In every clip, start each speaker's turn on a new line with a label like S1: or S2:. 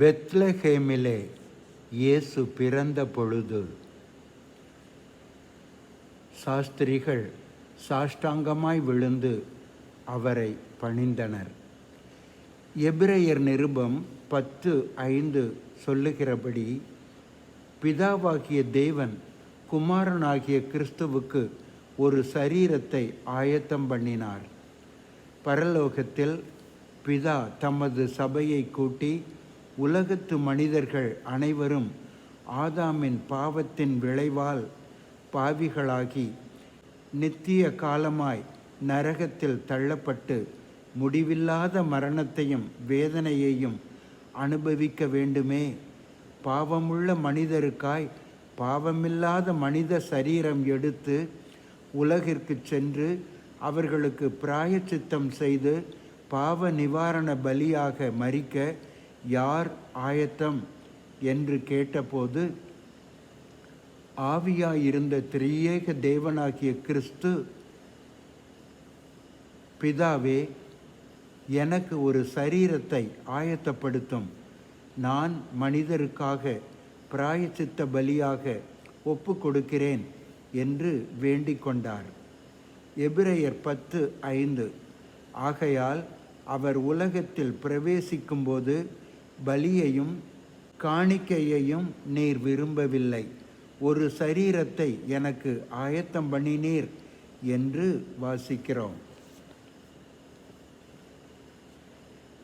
S1: பெத்லஹேமிலே இயேசு பிறந்த பொழுது சாஸ்திரிகள் சாஷ்டாங்கமாய் விழுந்து அவரை பணிந்தனர். எபிரேயர் நிருபம் பத்து ஐந்து சொல்லுகிறபடி பிதாவாகிய தேவன் குமாரனாகிய கிறிஸ்துவுக்கு ஒரு சரீரத்தை ஆயத்தம் பண்ணினார். பரலோகத்தில் பிதா தமது சபையை கூட்டி உலகத்து மனிதர்கள் அனைவரும் ஆதாமின் பாவத்தின் விளைவால் பாவிகளாகி நித்திய காலமாய் நரகத்தில் தள்ளப்பட்டு முடிவில்லாத மரணத்தையும் வேதனையையும் அனுபவிக்க வேண்டுமே. பாவமுள்ள மனிதருக்காய் பாவமில்லாத மனித சரீரம் எடுத்து உலகிற்கு சென்று அவர்களுக்கு பிராயச்சித்தம் செய்து பாவ நிவாரண பலியாக மறிக்க யார் ஆயத்தம் என்று கேட்டபோது ஆவியாயிருந்த திரியேக தேவனாகிய கிறிஸ்து பிதாவே எனக்கு ஒரு சரீரத்தை ஆயத்தப்படுத்தும். நான் மனிதருக்காக பிராயச்சித்த பலியாக ஒப்பு கொடுக்கிறேன் என்று வேண்டிக் கொண்டார் எபிரேயர் பத்து ஐந்து. ஆகையால் அவர் உலகத்தில் பிரவேசிக்கும்போது பலியையும் காணிக்கையையும் நீர் விரும்பவில்லை. ஒரு சரீரத்தை எனக்கு ஆயத்தம் பண்ணினீர் என்று வாசிக்கிறோம்.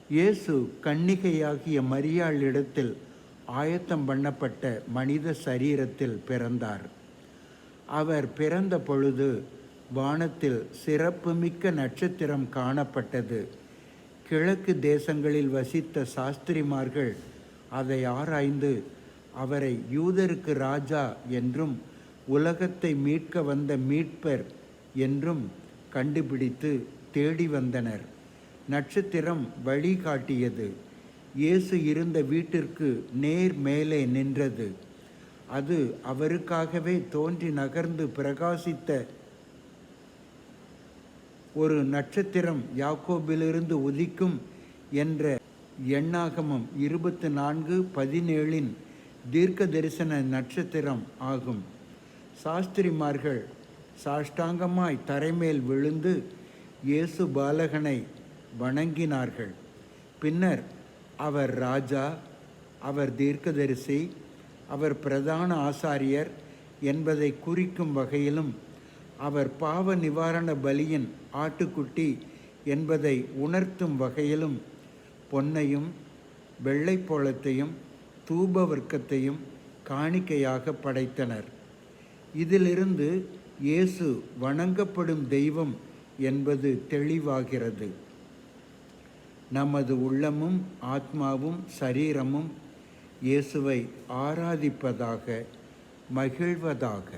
S1: இயேசு கன்னிகையாகிய மரியாளிடத்தில் ஆயத்தம் பண்ணப்பட்ட மனித சரீரத்தில் பிறந்தார். அவர் பிறந்த பொழுது வானத்தில் சிறப்புமிக்க நட்சத்திரம் காணப்பட்டது. கிழக்கு தேசங்களில் வசித்த சாஸ்திரிமார்கள் அதை ஆராய்ந்து அவரை யூதருக்கு ராஜா என்றும் உலகத்தை மீட்க வந்த மீட்பர் என்றும் கண்டுபிடித்து தேடி வந்தனர். நட்சத்திரம் வழிகாட்டியது. இயேசு இருந்த வீட்டிற்கு நேர் மேலே நின்றது. அது அவருக்காகவே தோன்றி நகர்ந்து பிரகாசித்த ஒரு நட்சத்திரம் யாக்கோபிலிருந்து உதிக்கும் என்ற எண்ணாகமம் இருபத்தி நான்கு பதினேழின் தீர்க்க தரிசன நட்சத்திரம் ஆகும். சாஸ்திரிமார்கள் சாஷ்டாங்கமாய் தரைமேல் விழுந்து இயேசு பாலகனை வணங்கினார்கள். பின்னர் அவர் ராஜா அவர் தீர்க்கதரிசி அவர் பிரதான ஆசாரியர் என்பதை குறிக்கும் வகையிலும் அவர் பாவ நிவாரண பலியின் ஆட்டுக்குட்டி என்பதை உணர்த்தும் வகையிலும் பொன்னையும் வெள்ளைப்போளத்தையும் தூப வர்க்கத்தையும் காணிக்கையாக படைத்தனர். இதிலிருந்து இயேசு வணங்கப்படும் தெய்வம் என்பது தெளிவாகிறது. நமது உள்ளமும் ஆத்மாவும் சரீரமும் இயேசுவை ஆராதிப்பதாக மகிழ்வதாக.